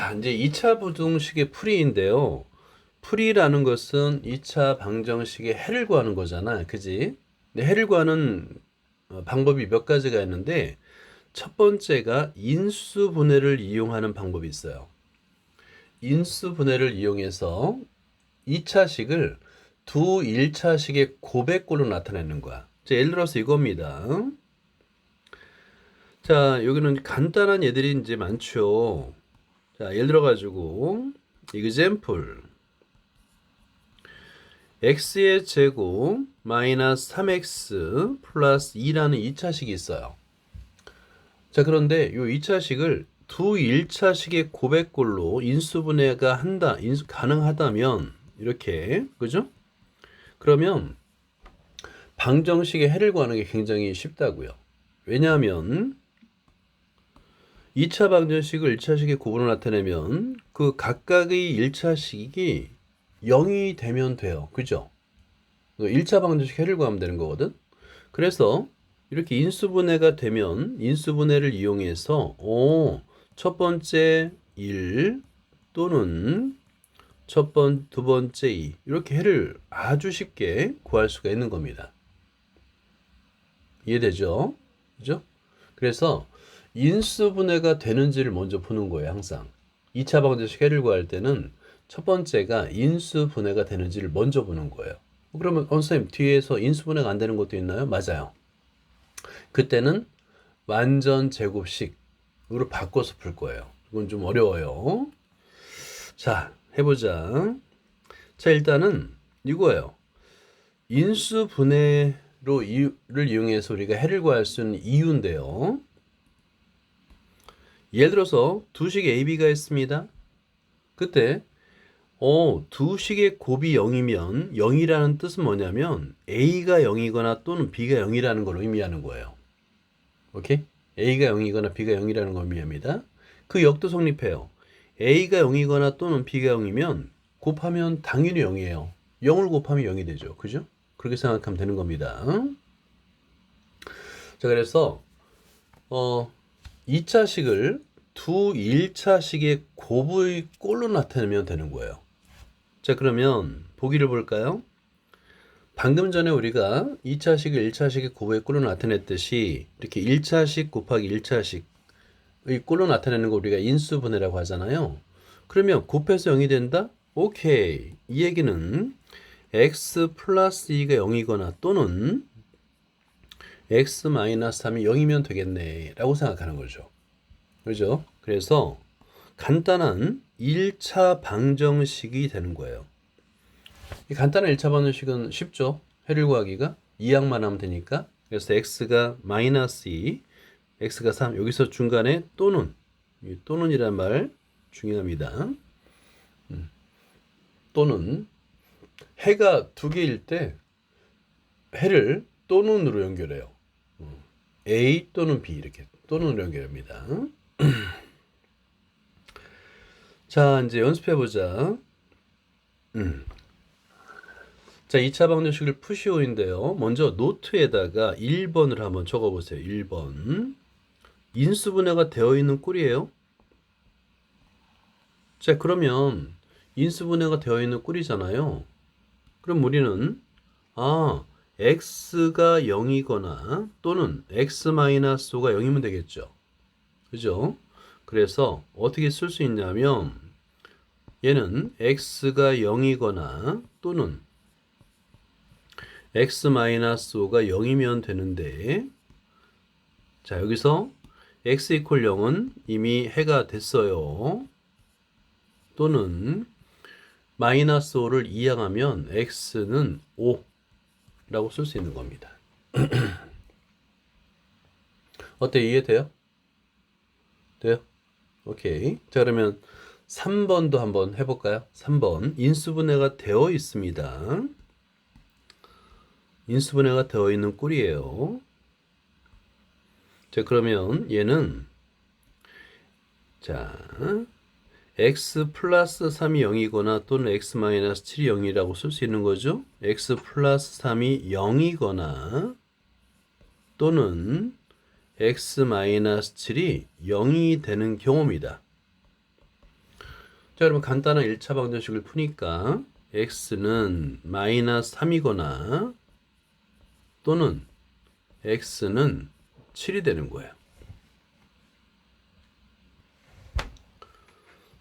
자, 이제 2차 부등식의 풀이인데요. 풀이라는 것은 2차 방정식의 해를 구하는 거잖아. 그지? 근데 해를 구하는 어, 방법이 몇 가지가 있는데 첫 번째가 인수 분해를 이용하는 방법이 있어요. 인수 분해를 이용해서 2차식을 두 1차식의 고백꼴로 나타내는 거야. 자, 예를 들어서 이겁니다. 자, 여기는 간단한 예들이 이제 많죠. 자, 예를 들어 가지고 example x의 제곱 마이너스 3x 플러스 2라는 2차식이 있어요. 자, 그런데 이 2차식을 두 1차식의 고백꼴로 인수분해가 한다, 인수 가능하다면 이렇게 그죠? 그러면 방정식의 해를 구하는 게 굉장히 쉽다고요. 왜냐하면 2차 방정식을 1차식의 구분을 나타내면 그 각각의 1차식이 0이 되면 돼요. 그죠? 1차 방정식 해를 구하면 되는 거거든. 그래서 이렇게 인수분해가 되면 인수분해를 이용해서 오, 첫 번째 1 또는 첫 번, 두 번째 2 이렇게 해를 아주 쉽게 구할 수가 있는 겁니다. 이해되죠? 그죠? 그래서 인수분해가 되는지를 먼저 보는 거예요, 항상. 2차 방정식 해를 구할 때는 첫 번째가 인수분해가 되는지를 먼저 보는 거예요. 그러면 어, 선생님 뒤에서 인수분해가 안 되는 것도 있나요? 맞아요. 그때는 완전 제곱식으로 바꿔서 풀 거예요. 이건 좀 어려워요. 자, 해보자. 자, 일단은 이거예요. 인수분해로 를 이용해서 우리가 해를 구할 수 있는 이유인데요. 예를 들어서 두식 AB가 있습니다. 그때 어, 두 식의 곱이 0이면 0이라는 뜻은 뭐냐면 A가 0이거나 또는 B가 0이라는 걸 의미하는 거예요. 오케이? A가 0이거나 B가 0이라는 걸 의미합니다. 그 역도 성립해요. A가 0이거나 또는 B가 0이면 곱하면 당연히 0이에요. 0을 곱하면 0이 되죠. 그죠? 그렇게 생각하면 되는 겁니다. 자, 그래서 어 2차식을 두 1차식의 곱의 꼴로 나타내면 되는 거예요. 자, 그러면 보기를 볼까요? 방금 전에 우리가 2차식을 1차식의 곱의 꼴로 나타냈듯이 이렇게 1차식 곱하기 1차식의 꼴로 나타내는 거 우리가 인수분해라고 하잖아요. 그러면 곱해서 0이 된다? 오케이. 이 얘기는 x 플러스 2가 0이거나 또는 x 마이너스 3이 0이면 되겠네 라고 생각하는 거죠. 그죠? 그래서 간단한 1차 방정식이 되는 거예요. 이 간단한 1차 방정식은 쉽죠. 해를 구하기가 2항만 하면 되니까. 그래서 x가 마이너스 2, x가 3, 여기서 중간에 또는, 또는이란 말 중요합니다. 음. 또는 해가 두 개일 때 해를 또는으로 연결해요. 음. A 또는 B 이렇게 또는으로 연결합니다. 자, 이제 연습해 보자. 음. 자, 2차 방정식을 푸시오인데요. 먼저 노트에다가 1번을 한번 적어 보세요. 1번. 인수분해가 되어 있는 꼴이에요. 자, 그러면 인수분해가 되어 있는 꼴이잖아요. 그럼 우리는 아, x가 0이거나 또는 x-5가 0이면 되겠죠. 그죠? 그래서 어떻게 쓸 수 있냐면 얘는 x가 0이거나 또는 x-5가 0이면 되는데 자 여기서 x 이퀄 0은 이미 해가 됐어요. 또는 마이너스 5를 이항하면 x는 5 라고 쓸 수 있는 겁니다. 어때 이해돼요? 돼요? 오케이. 자, 그러면 3번도 한번 해볼까요? 3번. 인수분해가 되어 있습니다. 인수분해가 되어 있는 꼴이에요. 자, 그러면 얘는 자, x 플러스 3이 0이거나 또는 x 마이너스 7이 0이라고 쓸 수 있는 거죠. x 플러스 3이 0이거나 또는 x-7이 0이 되는 경우입니다. 자, 여러분 간단한 1차 방정식을 푸니까 x는 마이너스 3이거나 또는 x는 7이 되는 거예요.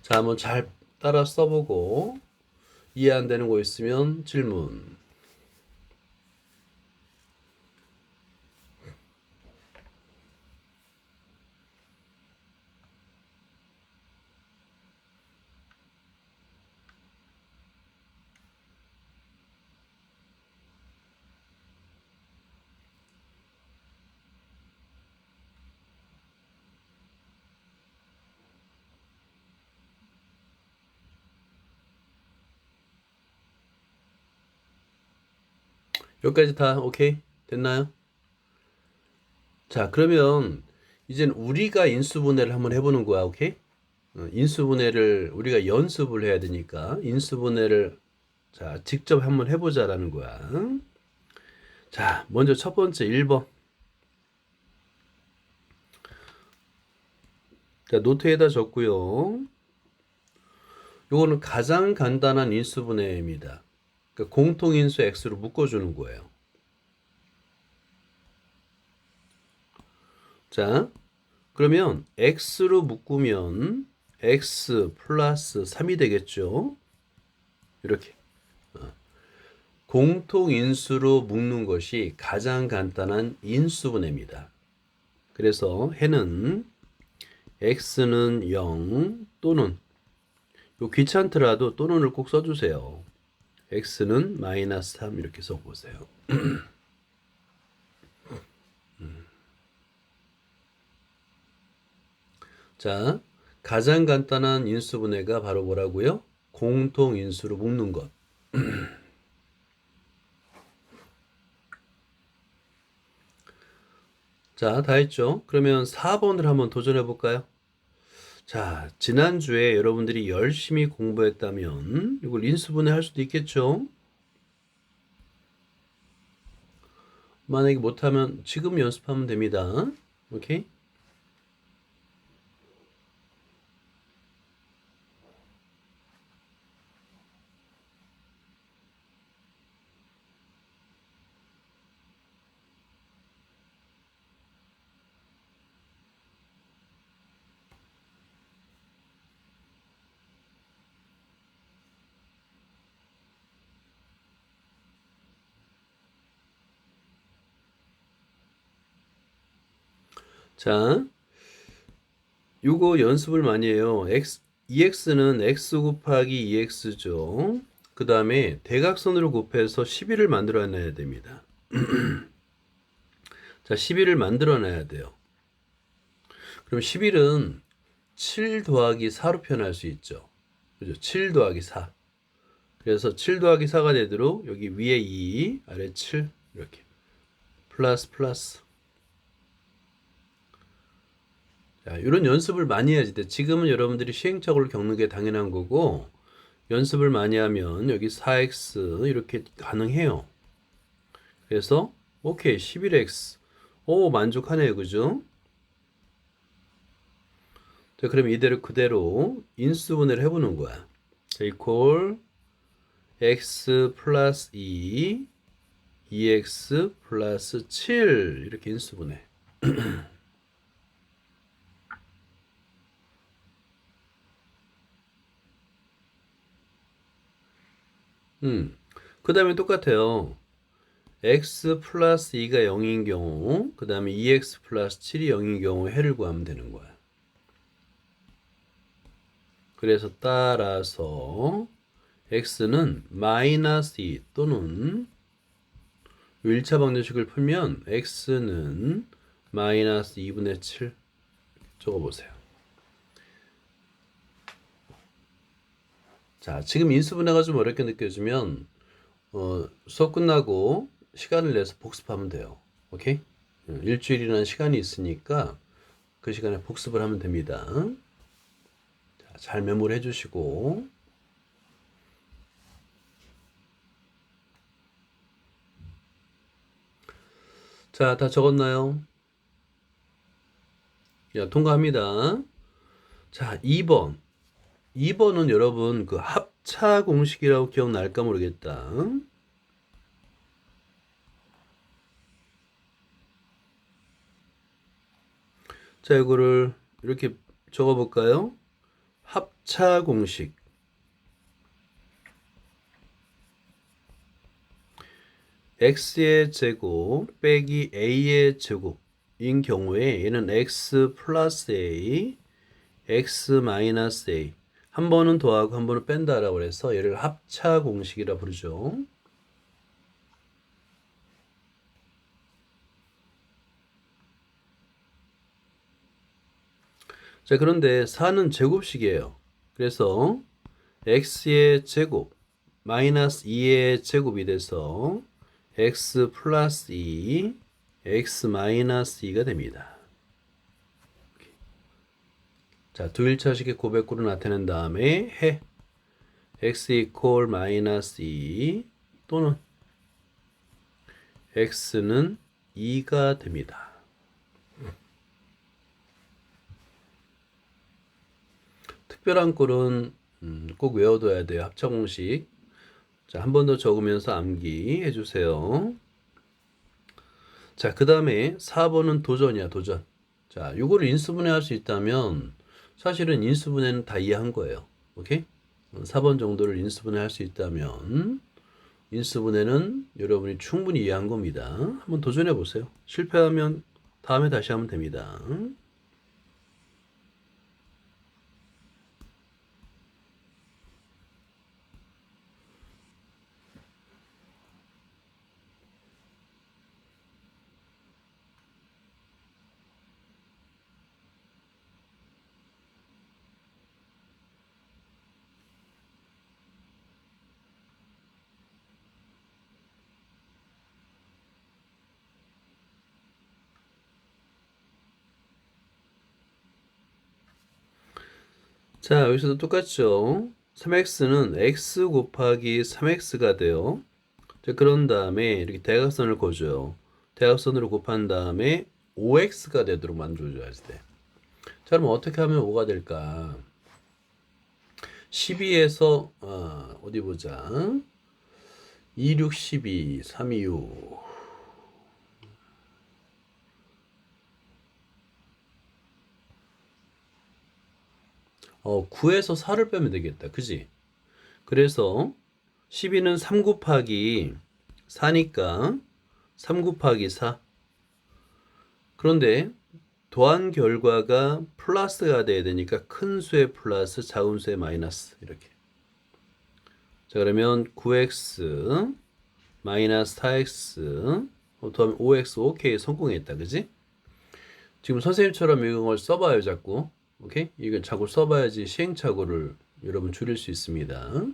자, 한번 잘 따라 써보고 이해 안 되는 거 있으면 질문. 여기까지 다 오케이? 됐나요? 자 그러면 이젠 우리가 인수분해를 한번 해보는 거야 오케이? 어, 인수분해를 우리가 연습을 해야 되니까 인수분해를 자 직접 한번 해보자라는 거야. 자 먼저 첫 번째 1번. 자 노트에다 적고요. 요거는 가장 간단한 인수분해입니다 그러니까 공통인수 x로 묶어주는 거예요. 자, 그러면 x로 묶으면 x 플러스 3이 되겠죠. 이렇게. 어. 공통인수로 묶는 것이 가장 간단한 인수분해입니다. 그래서 해는 x는 0 또는 요 귀찮더라도 또는을 꼭 써주세요. X는 마이너스 3 이렇게 써보세요. 자, 가장 간단한 인수분해가 바로 뭐라고요? 공통인수로 묶는 것. 자, 다 했죠? 그러면 4번을 한번 도전해 볼까요? 자, 지난주에 여러분들이 열심히 공부했다면 이걸 인수분해 할 수도 있겠죠? 만약에 못하면 지금 연습하면 됩니다. 오케이? 자, 요거 연습을 많이 해요. x, 2x는 x 곱하기 2x죠. 그 다음에 대각선으로 곱해서 11을 만들어내야 됩니다. 자, 11을 만들어내야 돼요. 그럼 11은 7 더하기 4로 표현할 수 있죠. 그죠? 7 더하기 4. 그래서 7 더하기 4가 되도록 여기 위에 2, 아래 7 이렇게 플러스 플러스 자, 이런 연습을 많이 해야지 돼. 지금은 여러분들이 시행착오를 겪는 게 당연한 거고, 연습을 많이 하면 여기 4x 이렇게 가능해요. 그래서, 오케이, 11x. 오, 만족하네요. 그죠? 자, 그럼 이대로 그대로 인수분해를 해보는 거야. 자, 이퀄 x 플러스 2, 2x 플러스 7 이렇게 인수분해. 음. 그 다음에 똑같아요. x 플러스 2가 0인 경우, 그 다음에 2x 플러스 7이 0인 경우 해를 구하면 되는 거야. 그래서 따라서 x는 마이너스 2 또는 1차 방정식을 풀면 x는 마이너스 2분의 7 적어보세요. 자, 지금 인수분해가 좀 어렵게 느껴지면 어, 수업 끝나고 시간을 내서 복습하면 돼요. 오케이? 어, 일주일이라는 시간이 있으니까 그 시간에 복습을 하면 됩니다. 자, 잘 메모를 해주시고 자, 다 적었나요? 야, 통과합니다. 자, 2번. 2번은 여러분 그 합차 공식이라고 기억날까 모르겠다. 자, 이거를 이렇게 적어 볼까요? 합차 공식. x의 제곱 빼기 a의 제곱인 경우에 얘는 x 플러스 a, x 마이너스 a 한 번은 더하고 한 번은 뺀다라고 그래서 얘를 합차 공식이라 부르죠. 자, 그런데 4는 제곱식이에요. 그래서 x의 제곱 마이너스 2의 제곱이 돼서 x 플러스 2, x 마이너스 2가 됩니다. 자, 두 일차식의 고백구로 나타낸 다음에 해 x 이퀄 마이너스 2 또는 x는 2가 됩니다. 특별한 꼴은 음, 꼭 외워둬야 돼요. 합차 공식. 자, 한 번 더 적으면서 암기 해 주세요. 자, 그 다음에 4번은 도전이야, 도전. 자, 요거를 인수분해 할 수 있다면 사실은 인수분해는 다 이해한 거예요. 오케이? 4번 정도를 인수분해 할 수 있다면 인수분해는 여러분이 충분히 이해한 겁니다. 한번 도전해 보세요. 실패하면 다음에 다시 하면 됩니다. 자, 여기서도 똑같죠. 3x는 x 곱하기 3x가 돼요. 자, 그런 다음에 이렇게 대각선을 그어줘요. 대각선으로 곱한 다음에 5x가 되도록 만들어줘야지 돼. 자, 그럼 어떻게 하면 5가 될까? 12에서 어, 어디 보자. 2, 6, 12, 3, 2, 6. 어, 9에서 4를 빼면 되겠다. 그지? 그래서 12는 3 곱하기 4니까 3 곱하기 4. 그런데 더한 결과가 플러스가 돼야 되니까 큰 수의 플러스, 작은 수의 마이너스 이렇게. 자 그러면 9x 마이너스 4x 어, 더하면 5x 오케이 성공했다 그지? 지금 선생님처럼 이걸 써봐요 자꾸 오케이? 이건 자꾸 써봐야지 시행착오를 여러분 줄일 수 있습니다.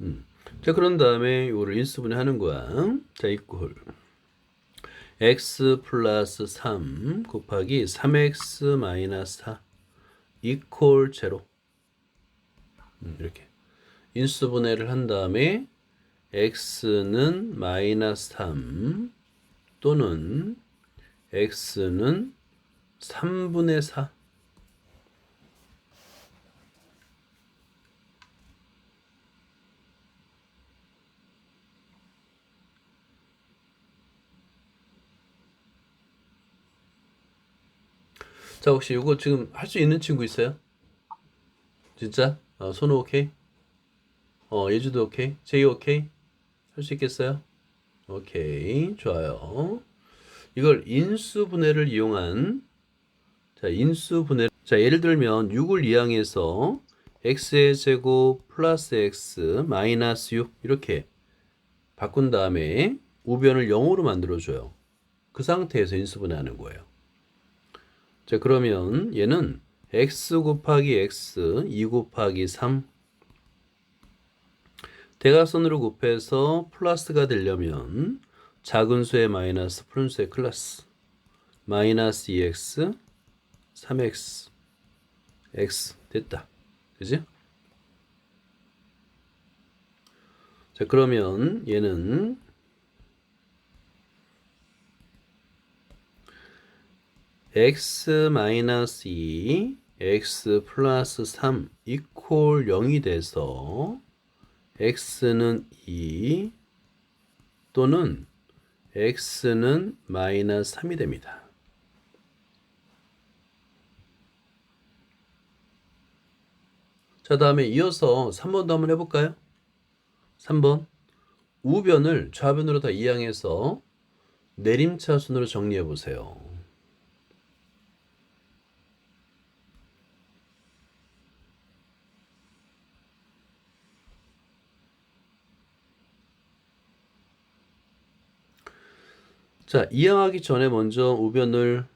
음. 자, 그런 다음에 이거를 인수분해 하는 거야. 자, 이꼴 x 플러스 3 곱하기 3x 마이너스 4 이퀄 제로. 음, 이렇게 인수분해를 한 다음에 x는 마이너스 3 또는 x는 3분의 4 자, 혹시 이거 지금 할 수 있는 친구 있어요? 진짜? 어, 손우 오케이? 어, 예주도 오케이? 제이 오케이? 할 수 있겠어요? 오케이. 좋아요. 이걸 인수분해를 이용한 자, 인수분해 자, 예를 들면 6을 이항해서 x의 제곱 플러스 x 마이너스 6 이렇게 바꾼 다음에 우변을 0으로 만들어 줘요. 그 상태에서 인수분해하는 거예요. 자, 그러면 얘는 x 곱하기 x 2 곱하기 3 대각선으로 곱해서 플러스가 되려면 작은 수의 마이너스 푸른 수의 클라스 마이너스 2x 3x x 됐다 그지? 자 그러면 얘는 x 마이너스 2 x 플러스 3 이퀄 0이 돼서 x는 2 또는 x는 마이너스 3이 됩니다. 자, 다음에 이어서 3번도 한번 해볼까요? 3번. 우변을 좌변으로 다 이항해서 내림차순으로 정리해 보세요. 자, 이항하기 전에 먼저 우변을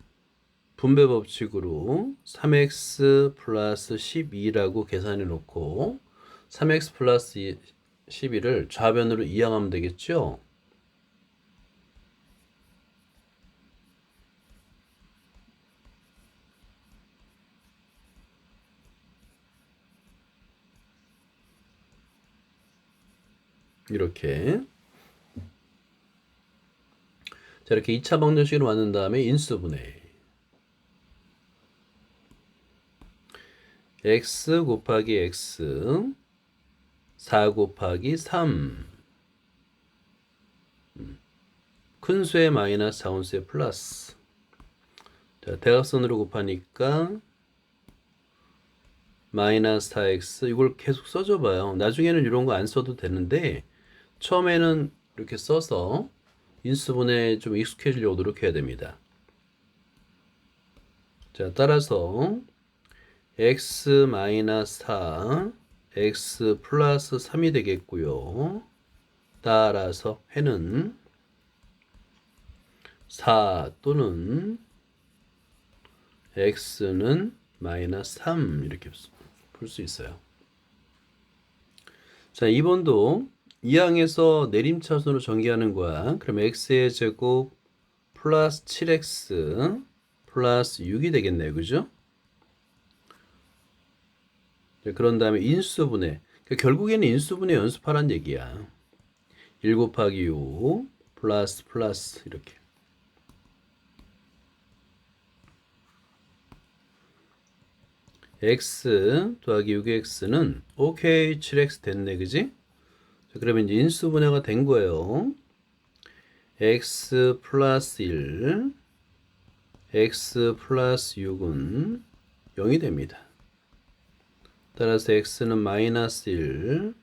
분배 법칙으로 3x 플러스 12라고 계산해 놓고 3x 플러스 12를 좌변으로 이항하면 되겠죠? 이렇게 자 이렇게 2차 방정식으로 만든 다음에 인수분해. X 곱하기 x 4 곱하기 3 음. 큰 수의 마이너스 자원수의 플러스. 자 대각선으로 곱하니까 마이너스 4x 이걸 계속 써줘 봐요. 나중에는 이런 거 안 써도 되는데 처음에는 이렇게 써서 인수분해 좀 익숙해지려고 노력해야 됩니다 자 따라서 x 마이너스 4 x 플러스 3이 되겠고요. 따라서 해는 4 또는 x는 마이너스 3 이렇게 풀 수 있어요. 자, 2번도 이항에서 내림차순으로 전개하는 거야. 그럼 x의 제곱 플러스 7x 플러스 6이 되겠네요. 그죠? 네, 그런 다음에 인수분해. 그러니까 결국에는 인수분해 연습하란 얘기야. 1 곱하기 6 플러스 플러스 이렇게. x 더하기 6x는 오케이 7x 됐네 그지? 자, 그러면 이제 인수 분해가 된 거예요. x 플러스 1 x 플러스 6은 0이 됩니다. 따라서 x는 마이너스 1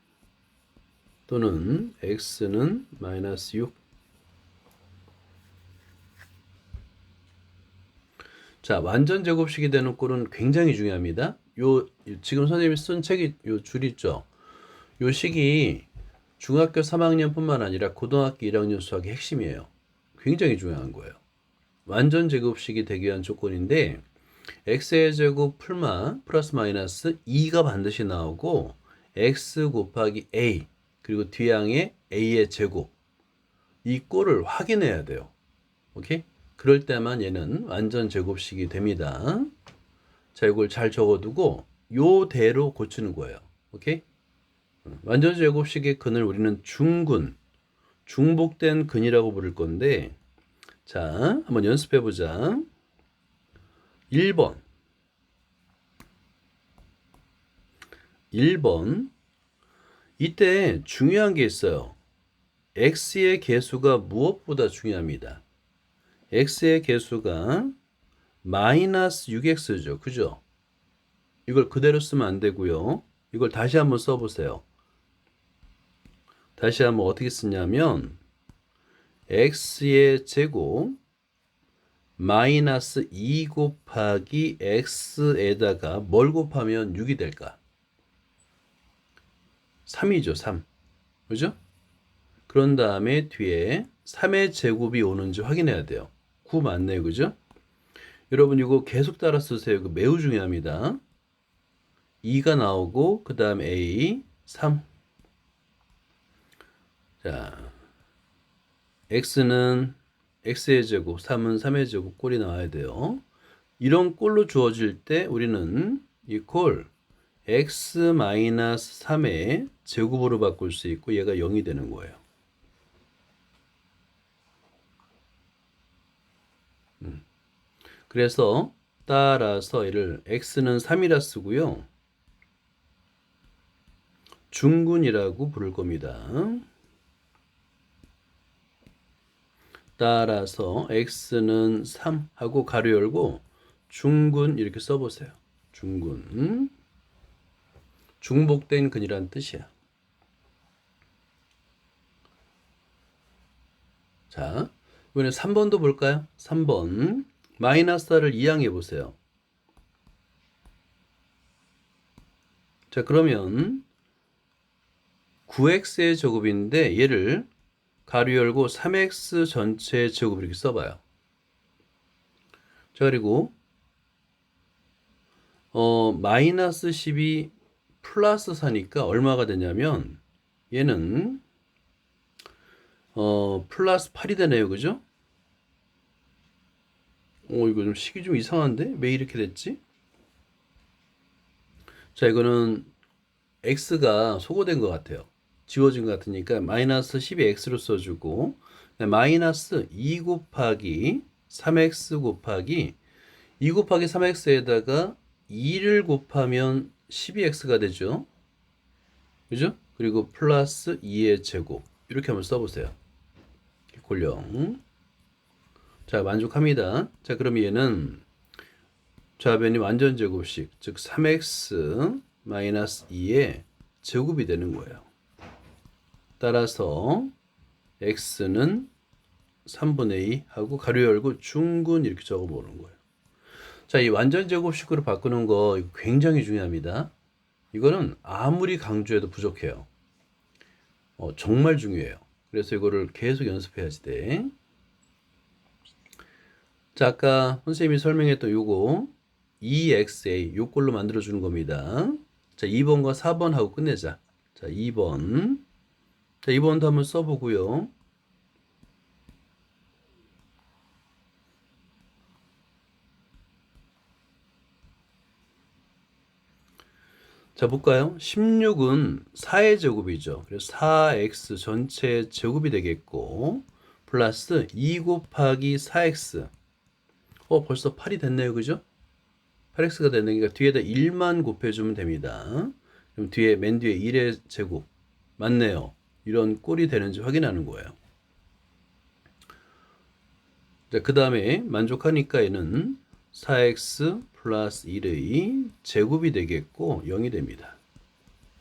또는 x는 마이너스 6 자, 완전 제곱식이 되는 꼴은 굉장히 중요합니다. 요 지금 선생님이 쓴 책이 요 줄 있죠. 요 식이 중학교 3학년뿐만 아니라 고등학교 1학년 수학의 핵심이에요. 굉장히 중요한 거예요. 완전 제곱식이 되기 위한 조건인데 x의 제곱 풀마 플러스 마이너스 2가 반드시 나오고 x 곱하기 a 그리고 뒤양의 a의 제곱 이 꼴을 확인해야 돼요. 오케이? 그럴 때만 얘는 완전 제곱식이 됩니다. 자, 이걸 잘 적어두고 요대로 고치는 거예요. 오케이? 완전 제곱식의 근을 우리는 중근, 중복된 근이라고 부를 건데 자, 한번 연습해 보자. 1번 1번 이때 중요한 게 있어요. x의 개수가 무엇보다 중요합니다. x의 개수가 마이너스 6x죠. 그죠? 이걸 그대로 쓰면 안 되고요. 이걸 다시 한번 써보세요. 다시 한번 어떻게 쓰냐면 x의 제곱 마이너스 2 곱하기 x에다가 뭘 곱하면 6이 될까? 3이죠, 3. 그죠? 그런 다음에 뒤에 3의 제곱이 오는지 확인해야 돼요. 9 맞네요, 그죠? 여러분 이거 계속 따라 쓰세요. 이거 매우 중요합니다. 2가 나오고 그 다음 A 3. 자, x는 x의 제곱, 3은 3의 제곱 꼴이 나와야 돼요. 이런 꼴로 주어질 때 우리는 이 꼴 x-3의 제곱으로 바꿀 수 있고 얘가 0이 되는 거예요. 음. 그래서 따라서 얘를 x는 3이라 쓰고요. 중군이라고 부를 겁니다. 따라서 x는 3 하고 가로 열고 중군 이렇게 써보세요. 중군. 중복된 근이란 뜻이야. 자, 이번에 3번도 볼까요? 3번. 마이너스를 이항해 보세요. 자, 그러면 9x의 제곱인데 얘를 가로 열고 3x 전체 제곱 이렇게 써봐요. 자, 그리고 어, 마이너스 10이 플러스 4니까 얼마가 되냐면 얘는 어, 플러스 8이 되네요. 그죠? 어, 이거 좀 식이 좀 이상한데? 왜 이렇게 됐지? 자, 이거는 x가 소거된 것 같아요. 지워진 것 같으니까 마이너스 10이 x로 써주고 마이너스 2 곱하기 3x 곱하기 2 곱하기 3x에다가 2를 곱하면 12x가 되죠. 그죠? 그리고 플러스 2의 제곱 이렇게 한번 써보세요. 골령 자 만족합니다. 자 그럼 얘는 좌변이 완전 제곱식 즉 3x 마이너스 2의 제곱이 되는 거예요. 따라서 x는 3분의 2 하고 가로 열고 중근 이렇게 적어보는 거예요. 자, 이 완전 제곱식으로 바꾸는 거 굉장히 중요합니다. 이거는 아무리 강조해도 부족해요. 어, 정말 중요해요. 그래서 이거를 계속 연습해야지 돼. 자, 아까 선생님이 설명했던 요거 EXA 요걸로 만들어 주는 겁니다. 자, 2번과 4번 하고 끝내자. 자, 2번. 자, 2번도 한번 써보고요. 자, 볼까요? 16은 4의 제곱이죠. 그래서 4x 전체 제곱이 되겠고, 플러스 2 곱하기 4x. 어, 벌써 8이 됐네요. 그죠? 8x가 되는 게 뒤에다 1만 곱해주면 됩니다. 그럼 뒤에, 맨 뒤에 1의 제곱. 맞네요. 이런 꼴이 되는지 확인하는 거예요. 자, 그 다음에 만족하니까 얘는 4x 플러스 1의 제곱이 되겠고 0이 됩니다.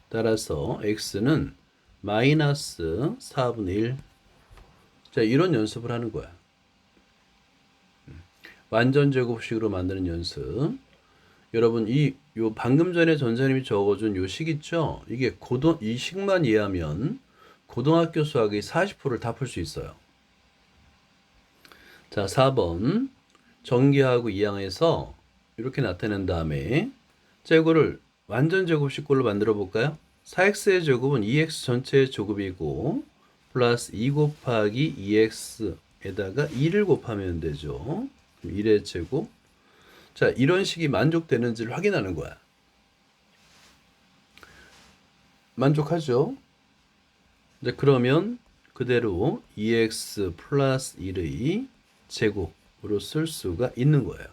따라서 x는 마이너스 4분의 1. 자, 이런 연습을 하는 거야. 완전 제곱식으로 만드는 연습. 여러분 이 요 방금 전에 전사님이 적어준 요 식 있죠? 이게 고등 이 식만 이해하면 고등학교 수학의 40%를 다 풀 수 있어요. 자, 4번 전개하고 이항해서 이렇게 나타낸 다음에 자 이거를 완전 제곱식꼴로 만들어 볼까요? 4x의 제곱은 2x 전체의 제곱이고 플러스 2 곱하기 2x에다가 2를 곱하면 되죠. 1의 제곱. 자 이런 식이 만족되는지를 확인하는 거야. 만족하죠? 이제 그러면 그대로 2x 플러스 1의 제곱으로 쓸 수가 있는 거예요.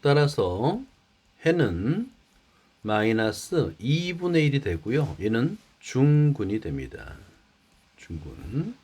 따라서 해는 마이너스 2분의 1이 되고요. 얘는 중군이 됩니다. 중군.